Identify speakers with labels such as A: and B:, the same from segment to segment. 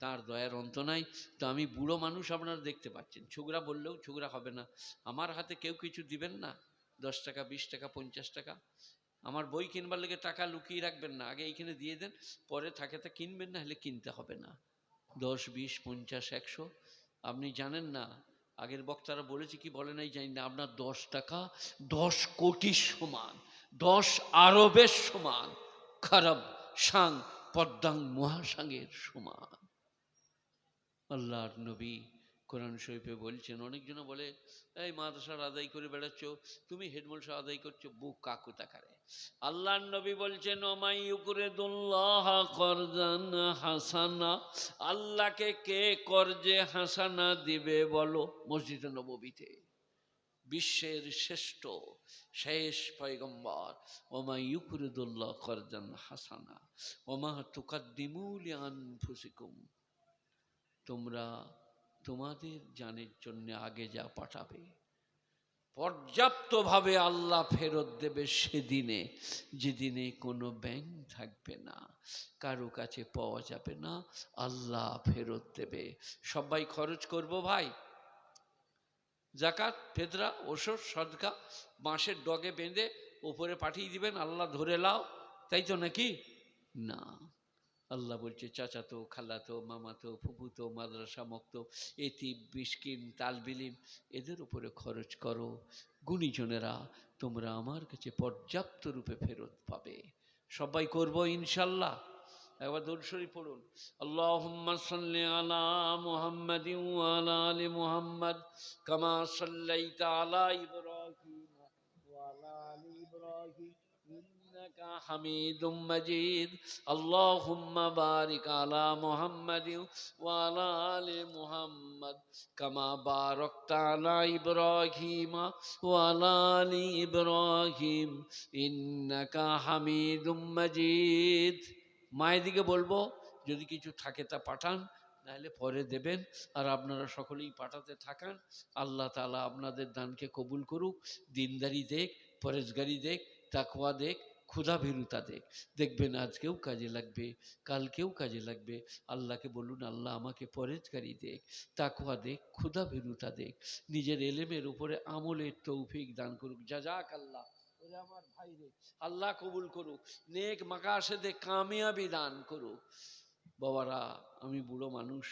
A: তার দয়ার অন্ত নাই তো আমি বুড়ো মানুষ আপনারা দেখতে পাচ্ছেন। ছোকরা বললেও ছোকরা হবে না। আমার হাতে কেউ কিছু দিবেন না? দশ টাকা, বিশ টাকা, পঞ্চাশ টাকা? আমার বই কিনবার লেগে টাকা লুকিয়ে রাখবেন না। আগে এইখানে দিয়ে দেন, পরে থাকে তা কিনবেন না হলে কিনতে হবে না। দশ, বিশ, পঞ্চাশ, একশো? আপনি জানেন না? আগের বক্তারা বলেছে কি বলে নাই জানি না। আপনার দশ টাকা দশ কোটির সমান। দশ আরবের সমান। খারাপ সাং পদ্মাং মহাসাঙ্গের সমান। আল্লাহর নবী কোরআন শরীফে বলছেন, অনেকজন বলে, এই মাদ্রাসার আদায় করে বেড়াচ্ছ, তুমি হেডমোলসা আদায় করছ, বুক কাকু তাকারে। আল্লাহর নবী বলছেন, ওমাই উকুরে দুল্লাহ করজান হাসানা, আল্লাহকে কে করজে হাসানা দিবে বলো মসজিদ নবীতে বিশ্বের শ্রেষ্ঠ, শেষ পয়গম্বর ওমা ইউকুরুদুল্লাহ করজান হাসানা, ওমা তুকাদ্দিমুলি আনফুসিকুম। তোমরা তোমাদের জানের জন্য আগে যা পাঠাবে। পর্যাপ্তভাবে আল্লাহ ফেরত দেবে সেদিনে, যেদিনে কোনো ব্যাংক থাকবে না, কারও কাছে পাওয়া যাবে না, আল্লাহ ফেরত দেবে। সবাই খরচ করব ভাই। জাকাত ফেদরা ওষুধ, সদকা, বাঁশের ডগে বেঁধে উপরে পাঠিয়ে দিবেন, আল্লাহ ধরে লাও। তাই তো নাকি? না। আল্লাহ বলছে, চাচাতো, খালাতো, মামাতো ফুপুতো মাদ্রাসা মক্ত, এতি বিস্কিন তালবিলিম, এদের উপরে খরচ করো। গুণীজনেরা তোমরা আমার কাছে পর্যাপ্ত রূপে ফেরত পাবে। সবাই করব ইনশাল্লাহ। একবার দৌড় শরীফ পড়ুন। আল্লাহুম্মা সাল্লি আলা আলা মুহাম্মাদ, কামা সাল্লাইতা আলা ইব্রাহিম। حميد مجيد اللهم بارك على محمد وعلى آل محمد كما باركت على إبراهيم وعلى آل إبراهيم إنك حميد مجيد মায়ের দিকে বলবো যদি কিছু থাকে তা পাঠান নাহলে পরে দেবেন আর আপনারা সকলেই পাঠাতে থাকান আল্লাহ তালা আপনাদের দানকে কবুল করুক দিনদারি দেখ পরেশগারি দেখ তাকওয়া দেখ ক্ষুধা ভীরুতা দেখ, দেখবেন আজকেও কাজে লাগবে, কালকেও কাজে লাগবে। আল্লাহকে বলুন, আল্লাহ আমাকে পরেজগারি দেখ, তাকওয়া দেখ ক্ষুধা ভীরুতা দেখ, নিজের এলেমের উপরে আমলের তৌফিক দান করুক। যা যাক আল্লাহ আমার ভাই রে, আল্লাহ কবুল করুক, নেক মাকাশেদে কামিয়াবি দান করুক। বাবারা, আমি বুড়ো মানুষ,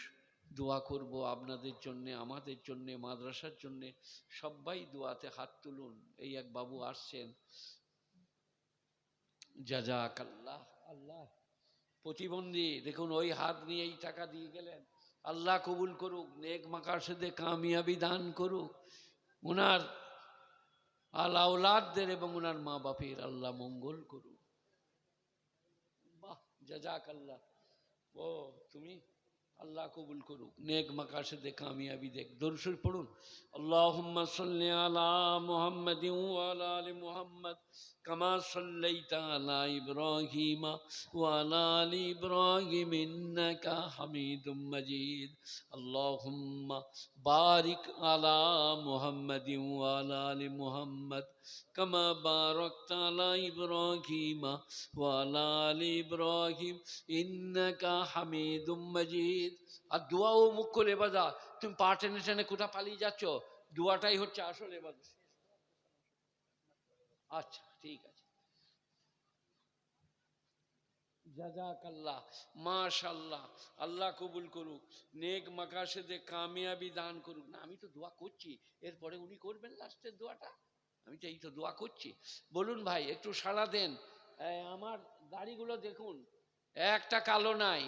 A: দোয়া করব আপনাদের জন্যে, আমাদের জন্যে, মাদ্রাসার জন্যে সবাই দোয়াতে হাত তুলুন। এই এক বাবু আসছেন জাজাক আল্লাহ। আল্লাহ প্রতিবন্ধী, দেখুন, ওই হাত নিয়ে এই টাকা দিয়ে গেলেন। আল্লাহ কবুল করুক, নেক মাকাশেদে কামিয়াবি দান করুক। ওনার আলাউলাদদের এবং ওনার মা বাপের আল্লাহ মঙ্গল করুক। বাহ জাজাক আল্লাহ ও, তুমি? আল্লাহ কবুল করুক, নেক মাকাশেদে কামিয়াবি দেখ। পড়ুন, আল্লাহুম্মা সাল্লি আলা মুহাম্মাদিন ওয়া আলা আলি মুহাম্মাদ। কামা সাল্লাইতা আলা ইব্রাহিম ওয়া আলা আলি ইব্রাহিম ইন্নাকা হামিদুম মাজিদ আল্লাহুম্মা বারিক আলা মুহাম্মাদিন ওয়া আলা আলি মুহাম্মাদ كما باركت على إبراهيم وعلى آل إبراهيم إنك حميد مجيد আর দোয়াও মুখ করে বাজা তুমি পা টেনে টেনে কোথা পালিয়ে যাচ্ছ দোয়াটাই হচ্ছে আসল এবাদত আচ্ছা ঠিক আছে। মাশাল্লাহ, আল্লাহ কবুল করুক, নেক মাকাশেদে কামিয়াবি দান করুক। না, আমি তো দোয়া করছি, এরপরে উনি করবেন লাস্টের দোয়াটা? আমি তো এই তো দোয়া করছি। বলুন ভাই, একটু সাড়া দেন। আমার দাড়িগুলো দেখুন, একটা কালো নাই।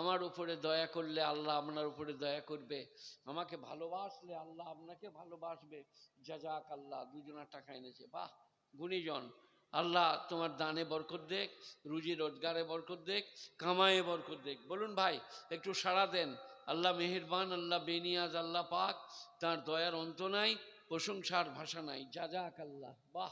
A: আমার উপরে দয়া করলে আল্লাহ আপনার উপরে দয়া করবে। আমাকে ভালোবাসলে আল্লাহ আপনাকে ভালোবাসবে। জাজাক আল্লাহ দুজনার টাকা এনেছে। বাহ! গুণীজন। আল্লাহ তোমার দানে বরকত দেখ, রুজি রোজগারে বরকত দেখ, কামায়ে বরকত দেখ। বলুন ভাই, একটু সাড়া দেন। আল্লাহ মেহেরবান, আল্লাহ বেনিয়াজ, আল্লাহ পাক, তার দয়ার অন্ত নাই, প্রশংসার ভাষা নাই। যা যাক আল্লাহ, বাহ!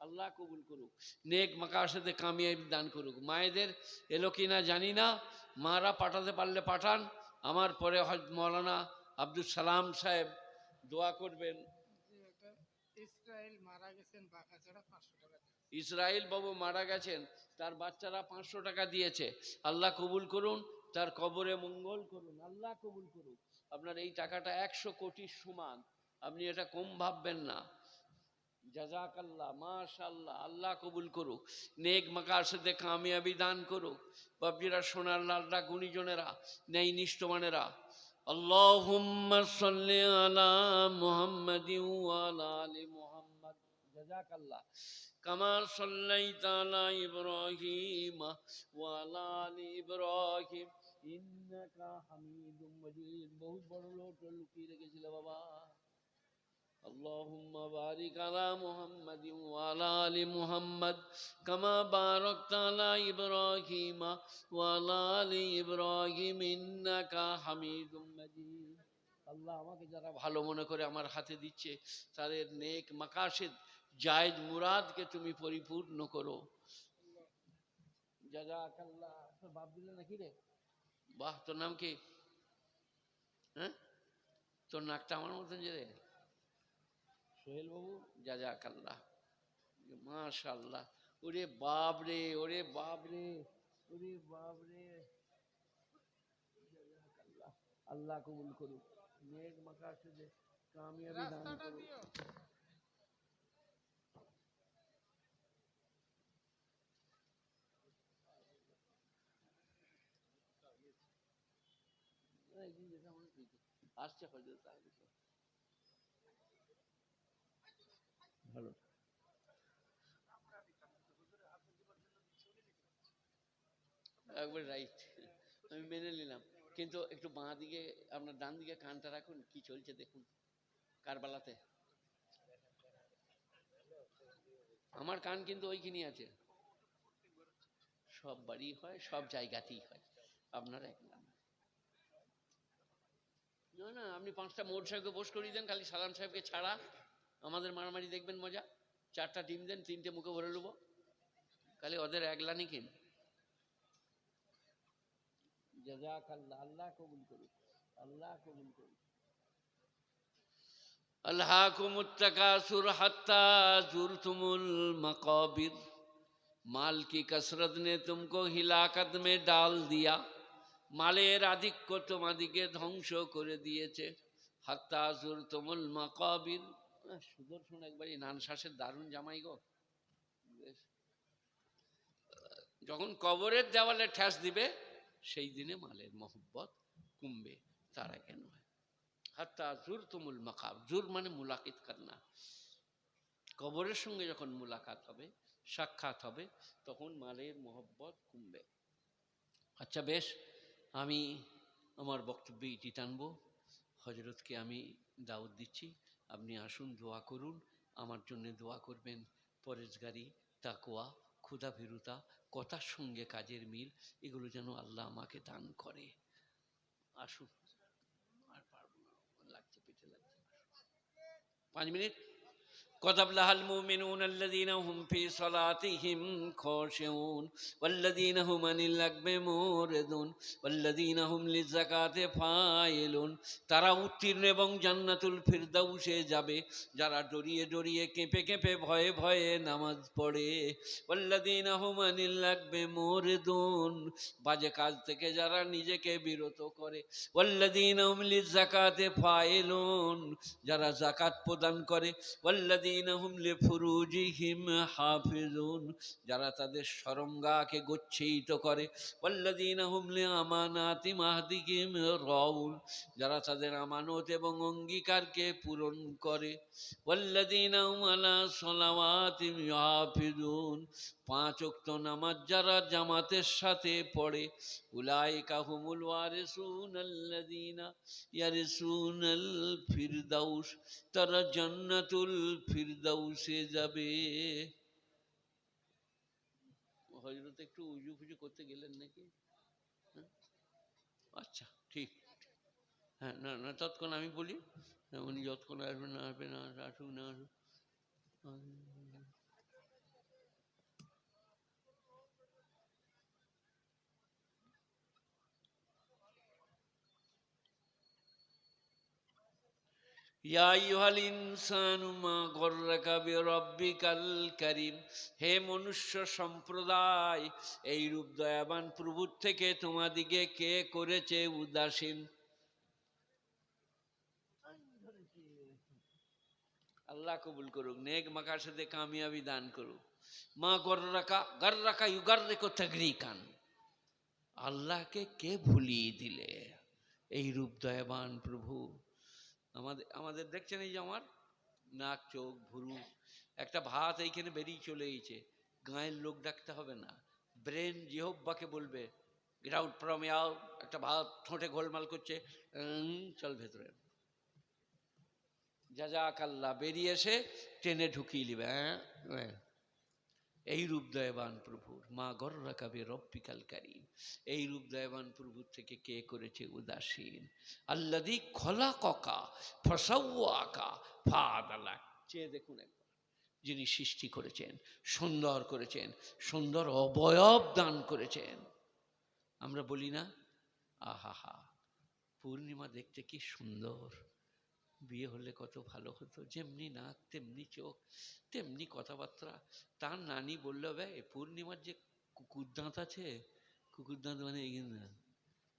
A: আল্লাহ কবুল করুক। নেক মাকার সাথে কামিয়াবি দান করুক। মায়েদের এলো কি না জানি না। মারা পাঠাতে পারলে পাঠান। আমার পরে হজ মৌলানা আব্দুল সালাম সাহেব দোয়া করবেন।
B: ইসরায়েল
A: বাবু মারা গেছেন, তার বাচ্চারা পাঁচশো টাকা দিয়েছে। আল্লাহ কবুল করুন, তার কবরে মঙ্গল করুন, আল্লাহ কবুল করুন আপনার এই টাকাটা একশো কোটির সমান। আপনি এটা কম ভাববেন না। জাজাক আল্লাহ মাশাল্লাহ আল্লাহ কবুল করুক। নেক কামিয়াবি দান করুক। বাবজিরা সোনার গুণীজনেরা নেই নিষ্ঠমানেরা আল্লাহ আলা মোহাম্মদ ওয়ালা جزاك الله كما صليت على ابراهيم وعلى ال ابراهيم انك حميد مجيد বহুত বড় লোক লুকিয়ে রেখেছিল বাবা اللهم بارك على محمد وعلى ال محمد كما باركت على ابراهيم وعلى ال ابراهيم انك حميد مجيد আল্লাহ আমাকে যারা ভালো মনে করে আমার হাতে দিচ্ছে তাদের নেক মাকাশেদ জায়েজ মুরাদকে তুমি পরিপূর্ণ করো। বাপ দিলে নাকি রে? বাহ তোর নাম কি? হ্যাঁ? তোর নাকটা আমার মতন যে রে? সোহেল বাবু? জাজাকাল্লাহ। মাশাল্লাহ ওরে বাপ রে ওরে বাপ রে ওরে বাপ রে। আল্লাহ কবুল করুক। নেক মাকাসেদে কামিয়াবি দান করুক। একদিন যেটা আমার দিকে আসছে হয়তো তার ভিতর। ভালো। একবার রাইট আমি মেনে নিলাম। কিন্তু একটু বাঁ দিকে আপনার ডান দিকে কানটা রাখুন কি চলছে দেখুন কারবালাতে। আমার কান কিন্তু ওইখানে আছে। সব বাড়ি হয় সব জায়গাতেই হয়। আপনার এক না না আপনি পাঁচটা মোটর সাহেবকে বস করিয়ে দেন খালি সালাম সাহেবকে ছাড়া। আমাদের মারামারি দেখবেন মজা। চারটা টিম দেন তিনটে মুখে ভরে নেব। খালি ওদের একলানি কিন জাজাক আল্লাহ আল্লাহ কবুল করুক আল্লাহ কবুল করুক। আল্লাহকুম التکاثر حتا زرتم المقابر مال کی کثرت نے تم کو ہلاکت میں ڈال মালের আধিক্য তোমাদিকে ধ্বংস করে দিয়েছে। হাত্তা তুমুল মাকাবির সুদর্শন একবার, এই নান দারুণ জামাই গো। যখন কবরের দেওয়ালে ঠ্যাস দিবে, সেই দিনে মালের মহব্বত কমবে, তারা কেন হাত্তা জুর তুমুল মাকাব। জুর মানে মুলাকিত করনা কবরের সঙ্গে যখন মুলাকাত হবে, সাক্ষাৎ হবে, তখন মালের মহব্বত কমবে। আচ্ছা বেশ। আমি আমার বক্তব্যে ইতি টানব। হজরতকে আমি দাওয়াত দিচ্ছি। আপনি আসুন, দোয়া করুন। আমার জন্য দোয়া করবেন। পরেশগারি তাকোয়া ক্ষুধা ভীরুতা কথার সঙ্গে কাজের মিল, এগুলো যেন আল্লাহ আমাকে দান করে। আসুন। আর না। লাগছে, পেটে লাগছে। পাঁচ মিনিট। قد أفلح المؤمنون الذين هم في صلاتهم خاشعون والذين هم عن اللغو معرضون والذين هم للزكاة فاعلون তারা উত্তীর্ণ এবং জান্নাতুল ফিরদাউসে যাবে যারা ডরিয়ে ডরিয়ে কেঁপে কেঁপে ভয়ে ভয়ে নামাজ পড়ে والذين هم عن اللغو معرضون বাজে কাজ থেকে যারা নিজেকে বিরত করে والذين هم للزكاة فاعلون যারা জাকাত প্রদান করে والذين هم لفروجهم حافظون যারা তাদের সরঙ্গাকে গচ্ছিত করে। মাহদিহিম যারা তাদের আমানত এবং অঙ্গীকারকে পূরণ করে। পাঁচ অক্ত নামাজ যারা জামাতের সাথে পড়ে। উলাই কাহুমুল ওয়ারিসুন আল্লাদিনা ইয়ারিসুন ফিরদাউস, তারা জান্নাতুল ফির ফিরদাউসে যাবে। হজরত একটু উজু ফুজু করতে গেলেন নাকি? হ্যাঁ? আচ্ছা ঠিক হ্যাঁ না না তৎক্ষণ আমি বলি, উনি যতক্ষণ আসবেন, না আসবেন, না আসুক না আসুক। কারীম। হে মনুষ্য সম্প্রদায়, এই রূপ দয়াবান প্রভুর থেকে তোমাদিকে কে করেছে উদাসীন? আল্লাহ কবুল করুক, নেক মাকাসাদে কামিয়াবি দান করুক। মা গর্রাকা গর্রাকা ইউগার্রেকো তাগরিকান। আল্লাহকে কে ভুলিয়ে দিলে? এই রূপ দয়াবান প্রভু। আমাদের আমাদের দেখছেন এই যে আমার নাক, চোখ, ভুরু, একটা ভাত এইখানে বেরিয়ে চলে গেছে গায়ের লোক ডাকতে হবে না। ব্রেন জিহব্বাকে বলবে গেট আউট ফ্রম ইয়াও একটা ভাত ঠোঁটে গোলমাল করছে চল ভেতরে যা যা কাল্লা বেরিয়ে এসে ট্রেনে ঢুকিয়ে নিবে হ্যাঁ? হ্যাঁ। এই রূপ দয়াবান প্রভুর, মা গর্রা কাবে রব্বিকাল কারিম। এই রূপ দয়াবান প্রভুর থেকে কে করেছে উদাসীন? আল্লাদি খলা ককা ফসাউয়াকা ফাদালা চেয়ে দেখুন একবার, যিনি সৃষ্টি করেছেন, সুন্দর করেছেন, সুন্দর অবয়ব দান করেছেন। আমরা বলি না আহা হা পূর্ণিমা দেখতে কি সুন্দর! বিয়ে হলে কত ভালো হতো। যেমনি নাক, তেমনি চোখ, তেমনি কথাবার্তা। তার নানি বলল বে পূর্ণিমার যে কুকুর দাঁত আছে, কুকুর দাঁত মানে এখানে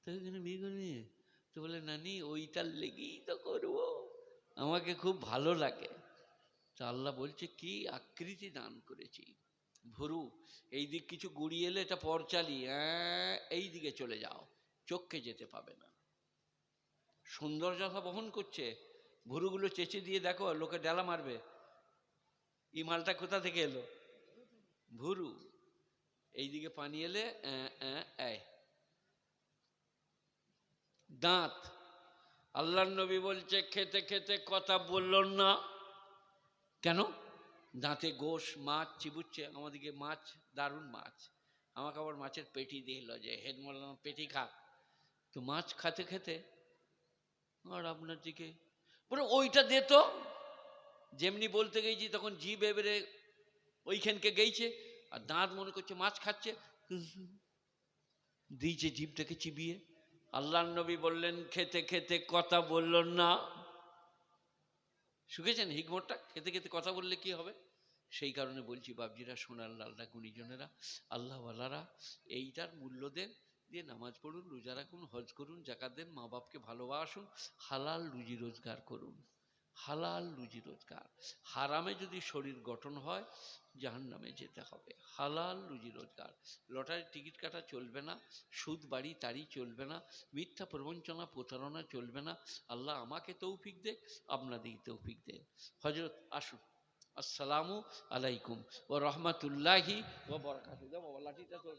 A: তো এখানে বিয়ে করবি তো বলে, নানি, ওইটার লেগেই তো করব। আমাকে খুব ভালো লাগে। তা আল্লাহ বলছে, কি আকৃতি দান করেছি। ভরু এই দিক কিছু গুড়িয়ে এলে, এটা পরচালি হ্যাঁ এই দিকে চলে যাও। চোখকে যেতে পাবে না। সৌন্দর্যতা বহন করছে। ভুরুগুলো চেঁচে দিয়ে দেখো, লোকে ডালা মারবে। এই মালটা কোথা থেকে এলো? ভুরু। এইদিকে পানি এলে। দাঁত। আল্লাহ নবী বলছে, খেতে খেতে কথা বলল না। কেন? দাঁতে গোশ, মাছ চিবুচ্ছে, আমাদেরকে মাছ, দারুণ মাছ। আমাকে আবার মাছের পেটি দিল যে হেড মোলানো পেটি খা। তো মাছ খাতে, খেতে, আর আপনার দিকে বলে, ওইটা দে তো। যেমনি বলতে গেছি, তখন জিভ এবারে ওইখানকে গেইছে, আর দাঁত মনে করছে মাছ খাচ্ছে। দিয়েছে জিভটাকে চিবিয়ে। আল্লাহ নবী বললেন, খেতে খেতে কথা বলল না। শুকেছেন হিকমতটা? খেতে খেতে কথা বললে কি হবে? সেই কারণে বলছি বাবজিরা সোনার লালরা গুণীজনেরা, আল্লাহওয়ালারা, এইটার মূল্য দেন। দিয়ে নামাজ পড়ুন, রোজা রাখুন, হজ করুন, জাকাত দেন, মা বাপকে ভালোবাসুন, হালাল রুজি রোজগার করুন। হালাল রুজি রোজগার। হারামে যদি শরীর গঠন হয়, জাহান্নামে যেতে হবে। হালাল রুজি রোজগার। লটারির টিকিট কাটা চলবে না, সুদ, বাড়ি তাড়ি চলবে না, মিথ্যা প্রবঞ্চনা, প্রতারণা চলবে না। আল্লাহ আমাকে তৌফিক দে আপনাদেরকে তৌফিক দেন। হজরত আসুন। আসসালামু আলাইকুম ও রহমতুল্লাহি ও বরকাতু লাঠিটা তো